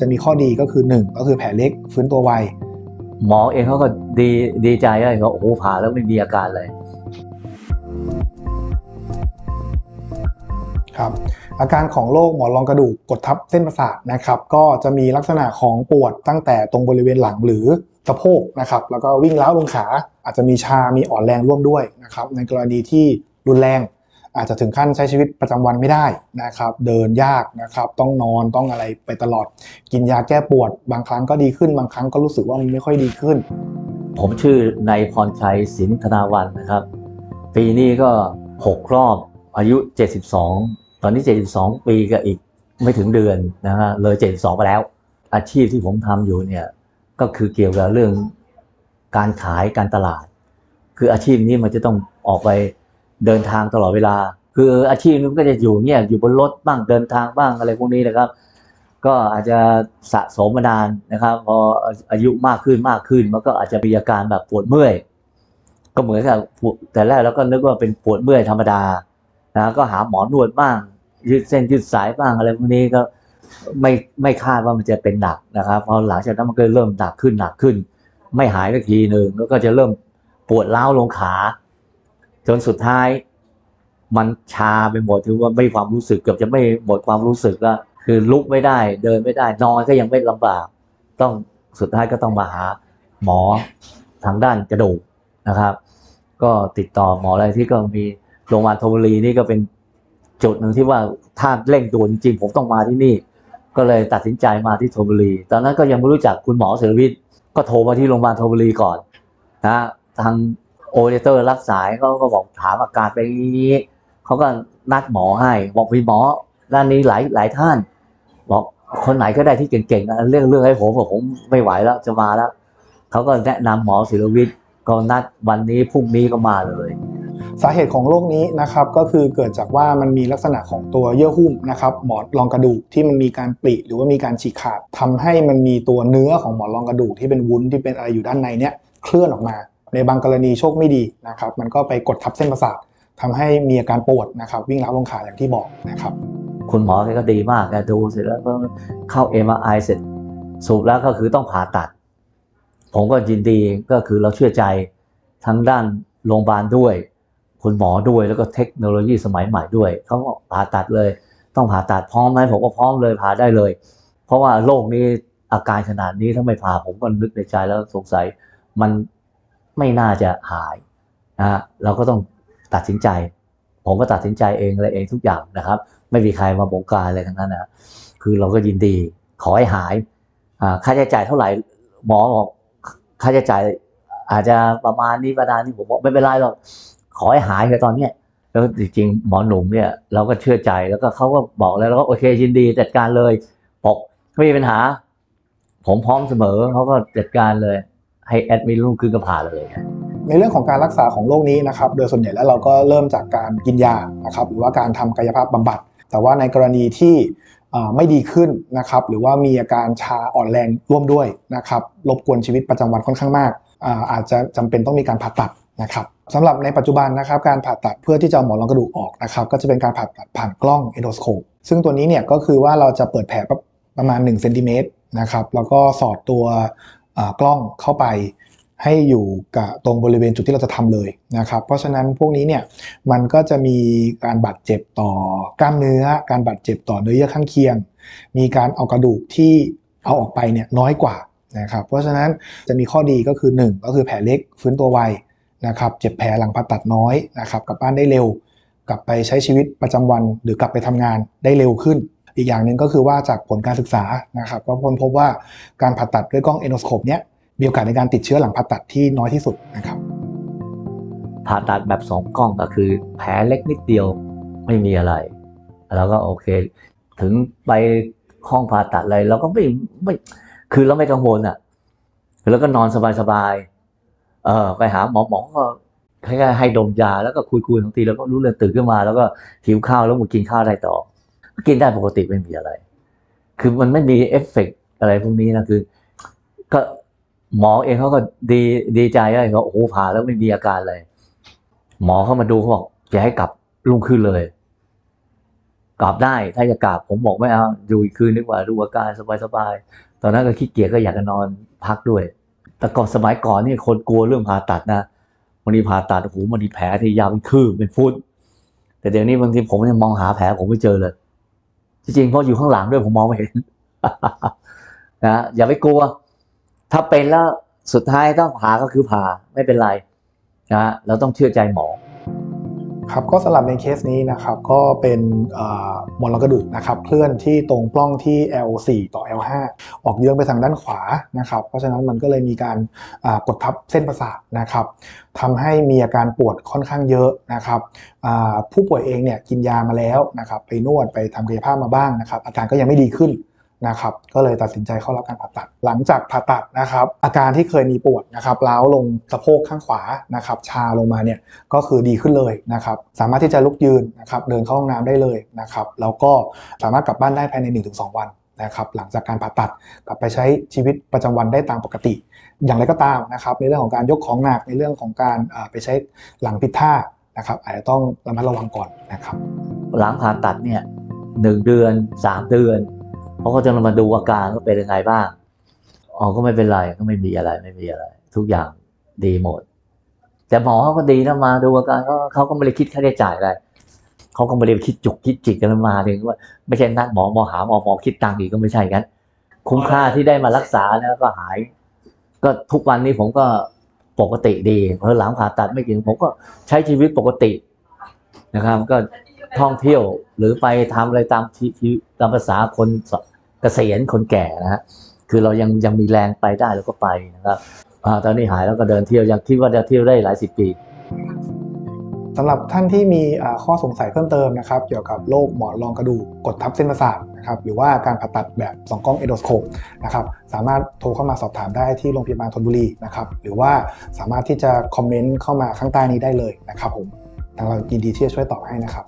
จะมีข้อดีก็คือ 1 ก็คือแผลเล็กฟื้นตัวไวหมอเองเขาก็ดีดีใจเลยเขาโอ้โหผ่าแล้วไม่มีอาการเลย ครับ อาการของโรคหมอนรองกระดูกกดทับเส้นประสาทนะครับ ก็จะมีลักษณะของปวดตั้งแต่ตรงบริเวณหลังหรือสะโพกนะครับ แล้วก็วิ่งล้าวลงขา อาจจะมีชา มีอ่อนแรงร่วมด้วยนะครับ ในกรณีที่รุนแรง อาจจะถึงขั้นใช้ชีวิตประจำวันไม่ได้นะครับ เดินยากนะครับ ต้องนอนต้องอะไรไปตลอด กินยาแก้ปวด บางครั้งก็ดีขึ้น บางครั้งก็รู้สึกว่ามันไม่ค่อยดีขึ้น ผมชื่อนายพรชัยสินธนาวันนะครับ ปีนี้ก็หกรอบอายุ 72 ตอนนี้ 72 ปีกับอีกไม่ถึงเดือนนะฮะเลย 72 ไปแล้ว อาชีพที่ผมทำอยู่เนี่ยก็คือเกี่ยวกับเรื่องการขายการตลาด คืออาชีพนี้มันจะต้องออกไป เดินทางตลอดเวลา คืออาชีพนี้นก็จะอยู่เนี่ยอยู่บนรถบ้างเดินทางบ้างอะไรพวกนี้นะครับ ก็อาจจะสะสมมานานนะครับ พออายุมากขึ้นมากขึ้น มันก็อาจจะมีอาการแบบปวดเมื่อย ก็เหมือนกับปวดแต่แรกเราก็นึกว่าเป็นปวดเมื่อยธรรมดานะก็หาหมอนวดบ้างยืดเส้นยืดสายบ้างอะไรพวกนี้ก็ไม่ไม่คาดว่ามันจะเป็นหนักนะครับพอหลังจากนั้นมันก็เริ่มหนักขึ้นหนักขึ้น ไม่หายสักทีหนึ่งแล้วก็จะเริ่มปวดร้าลงขา จนสุดท้าย มันชาไปหมดถือว่าไม่มีความรู้สึกเกือบจะไม่หมดความรู้สึกแล้วคือลุกไม่ได้ เดินไม่ได้ นอนก็ยังไม่ลำบาก ต้องสุดท้ายก็ต้องมาหาหมอทางด้านกระดูกนะครับ ก็ติดต่อหมออะไรที่ก็มีโรงพยาบาลธนบุรีนี่ก็เป็นจุดหนึ่งที่ว่าถ้าเร่งด่วนจริงๆผมต้องมาที่นี่ ก็เลยตัดสินใจมาที่ธนบุรี ตอนนั้นก็ยังไม่รู้จักคุณหมอเสรวิทย์ก็โทรมาที่โรงพยาบาลธนบุรีก่อนนะทาง โอเปอเรเตอร์รับสายเขาก็บอกถามอาการไปนี้เขาก็นัดหมอให้ บอกมีหมอด้านนี้หลายหลายท่าน บอกคนไหนก็ได้ที่เก่งๆนะเรื่องเรื่องให้ผมบอกผมไม่ไหวแล้วจะมาแล้วเขาก็แนะนำหมอศิรวิทย์ก็นัดวันนี้พรุ่งนี้ก็มาเลยสาเหตุของโรคนี้นะครับก็คือเกิดจากว่ามันมีลักษณะของตัวเยื่อหุ้มนะครับหมอนรองกระดูกที่มันมีการปริหรือว่ามีการฉีกขาดทำให้มันมีตัวเนื้อของหมอนรองกระดูกที่เป็นวุ้นที่เป็นอะไรอยู่ด้านในเนี้ยเคลื่อนออกมา ในบางกรณีโชคไม่ดีนะครับ มันก็ไปกดทับเส้นประสาททำให้มีอาการปวดนะครับ วิ่งล้าวลงขาอย่างที่บอกนะครับ คุณหมอกก็ดีมากแกดูเสร็จแล้วก็เข้า MRI เสร็จสรุปแล้วก็คือต้องผ่าตัด ผมก็ยินดีก็คือเราเชื่อใจทั้งด้านโรงพยาบาลด้วย คุณหมอด้วยแล้วก็เทคโนโลยีสมัยใหม่ด้วยเขาบอกผ่าตัดเลย ต้องผ่าตัดพร้อมไหมผมก็พร้อมเลยผ่าได้เลย เพราะว่าโรคนี้อาการขนาดนี้ถ้าไม่ผ่าผมก็นึกในใจแล้วสงสัยมัน ไม่น่าจะหายนะฮะเราก็ต้องตัดสินใจ ผมก็ตัดสินใจเองอะไรเองทุกอย่างนะครับ ไม่มีใครมาบงการอะไรทั้งนั้นนะคือเราก็ยินดีขอให้หายค่าใช้จ่ายเท่าไหร่หมอบอกค่าใช้จ่ายอาจจะประมาณนี้ประมาณนี้ผมบอกไม่เป็นไรหรอกขอให้หายเลยตอนเนี้ยแล้วจริงๆหมอหนุ่มเนี่ยเราก็เชื่อใจแล้วก็เขาก็บอกแล้วแล้วก็โอเคยินดีจัดการเลยบอกไม่มีปัญหา ผมพร้อมเสมอเขาก็จัดการเลย ให้แอดมินลูกขึ้นก็ผ่าเลยในเรื่องของการรักษาของโรคนี้นะครับ โดยส่วนใหญ่แล้วเราก็เริ่มจากการกินยานะครับหรือว่าการทำกายภาพบำบัด แต่ว่าในกรณีที่ไม่ดีขึ้นนะครับ หรือว่ามีอาการชาอ่อนแรงร่วมด้วยนะครับรบกวนชีวิตประจำวันค่อนข้างมาก อาจจะจำเป็นต้องมีการผ่าตัดนะครับสำหรับในปัจจุบันนะครับการผ่าตัดเพื่อที่จะหมอนรองกระดูกออกนะครับก็จะเป็นการผ่าตัดผ่านกล้องเอนโดสโคปซึ่งตัวนี้เนี่ยก็คือว่าเราจะเปิดแผลประมาณ1เซนติเมตรนะครับแล้วก็สอดตัว กล้องเข้าไปให้อยู่กับตรงบริเวณจุดที่เราจะทำเลยนะครับ เพราะฉะนั้นพวกนี้เนี่ยมันก็จะมีการบาดเจ็บต่อกล้ามเนื้อ การบาดเจ็บต่อเนื้อเยื่อข้างเคียง มีการเอากระดูกที่เอาออกไปเนี่ยน้อยกว่านะครับ เพราะฉะนั้นจะมีข้อดีก็คือ 1 ก็คือแผลเล็กฟื้นตัวไวนะครับ เจ็บแผลหลังผ่าตัดน้อยนะครับกลับบ้านได้เร็ว กลับไปใช้ชีวิตประจำวันหรือกลับไปทำงานได้เร็วขึ้น อีกอย่างหนึ่งก็คือว่าจากผลการศึกษานะครับก็ค้นพบว่าการผ่าตัดด้วยกล้องเอนโนสโคปเนี่ยมีโอกาสในการติดเชื้อหลังผ่าตัดที่น้อยที่สุดนะครับผ่าตัดแบบสองกล้องก็คือแผลเล็กนิดเดียวไม่มีอะไร แล้วก็โอเค ถึงไปห้องผ่าตัดอะไรเราก็ไม่ไม่คือเราไม่กังวลอะ แล้วก็นอนสบายๆเออไปหาหมอหมอก็แค่ให้ดมยาแล้วก็คุยๆบางทีแล้วก็รู้เรื่องตื่นขึ้นมา แล้วก็หิวข้าวแล้วมากินข้าวได้ต่อ กินได้ปกติไม่มีอะไร คือมันไม่มีเอฟเฟกต์อะไรพวกนี้นะคือ ก็หมอเองเขาก็ดีดีใจเลยเขาโอ้โหผ่าแล้วไม่มีอาการเลยหมอเข้ามาดูเขาบอกจะให้กลับลุงขึ้นเลยกราบได้ถ้าจะกราบผมบอกไม่เอาอยู่อีกคืนดีกว่าดูอาการสบายๆตอนนั้นก็ขี้เกียจก็อยากจะนอนพักด้วย แต่ก่อนสมัยก่อนนี่คนกลัวเรื่องผ่าตัดนะบางทีผ่าตัดโอ้โหบางทีแผลที่ยาวเป็นคืบเป็นฟุตแต่เดี๋ยวนี้บางทีผมยังมองหาแผลผมไม่เจอเลย จริงๆเพราะอยู่ข้างหลังด้วยผมมองไม่เห็นนะอย่าไปกลัว ถ้าเป็นแล้วสุดท้ายต้องผ่าก็คือผ่าไม่เป็นไรนะเราต้องเชื่อใจหมอ ครับก็สำหรับในเคสนี้นะครับก็เป็นอ่อมลกระดูกนะครับเคลื่อนที่ตรงปล้องที่ L4 ต่อ L5 ออกเยื้องไปทางด้านขวานะครับเพราะฉะนั้นมันก็เลยมีการกดทับเส้นประสาทนะครับทำให้มีอาการปวดค่อนข้างเยอะนะครับผู้ป่วยเองเนี่ยกินยามาแล้วนะครับไปนวดไปทำกายภาพมาบ้างนะครับอาการก็ยังไม่ดีขึ้น นะครับก็เลยตัดสินใจเข้ารับการผ่าตัด หลังจากผ่าตัดนะครับอาการที่เคยมีปวดนะครับล้าวลงสะโพกข้างขวานะครับชาลงมาเนี่ยก็คือดีขึ้นเลยนะครับสามารถที่จะลุกยืนนะครับเดินเข้าห้องน้ำได้เลยนะครับแล้วก็สามารถกลับบ้านได้ภายใน 1-2 วันนะครับหลังจากการผ่าตัดกลับไปใช้ชีวิตประจำวันได้ตามปกติ อย่างไรก็ตามนะครับในเรื่องของการยกของหนักในเรื่องของการไปใช้หลังผิดท่านะครับอาจจะต้องระมัดระวังก่อนนะครับ หลังผ่าตัดเนี่ยหนึ่งเดือนสามเดือน เขาก็จะมาดูอาการว่าเป็นยังไงบ้างอ๋อก็ไม่เป็นไรก็ไม่มีอะไรไม่มีอะไร ทุกอย่างดีหมด แต่หมอเขาก็ดีนะมาดูอาการเขาเขาก็ไม่ได้คิดค่าใช้จ่ายอะไรเขาก็ไม่ได้คิดจุกคิดจิกกันมาถึงว่าไม่ใช่นัดหมอหมอหาหมอหมอคิดตังค์อีกก็ไม่ใช่กันคุ้มค่าที่ได้มารักษาแล้วก็หาย ก็ทุกวันนี้ผมก็ปกติดีเพราะหลังผ่าตัดไม่กี่ผมก็ใช้ชีวิตปกตินะครับ ก็ท่องเที่ยวหรือไปทำอะไรตามที่ที่ตามภาษาคน เกษียณคนแก่นะฮะคือเรายังยังมีแรงไปได้เราก็ไปนะครับอตอนนี้หายแล้วก็เดินเที่ยวยังคิดว่าจะเที่ยวได้หลายสิบปีสำหรับท่านที่มีข้อสงสัยเพิ่มเติมนะครับ เกี่ยวกับโรคหมอนรองกระดูกกดทับเส้นประสาทนะครับหรือว่าการผ่าตัดแบบสองกล้องเอโดสโคปนะครับสามารถโทรเข้ามาสอบถามได้ที่โรงพยาบาลธนบุรีนะครับหรือว่าสามารถที่จะคอมเมนต์เข้ามาข้างใต้นี้ได้เลยนะครับผมทางเรายินดีที่จะช่วยตอบให้นะครับ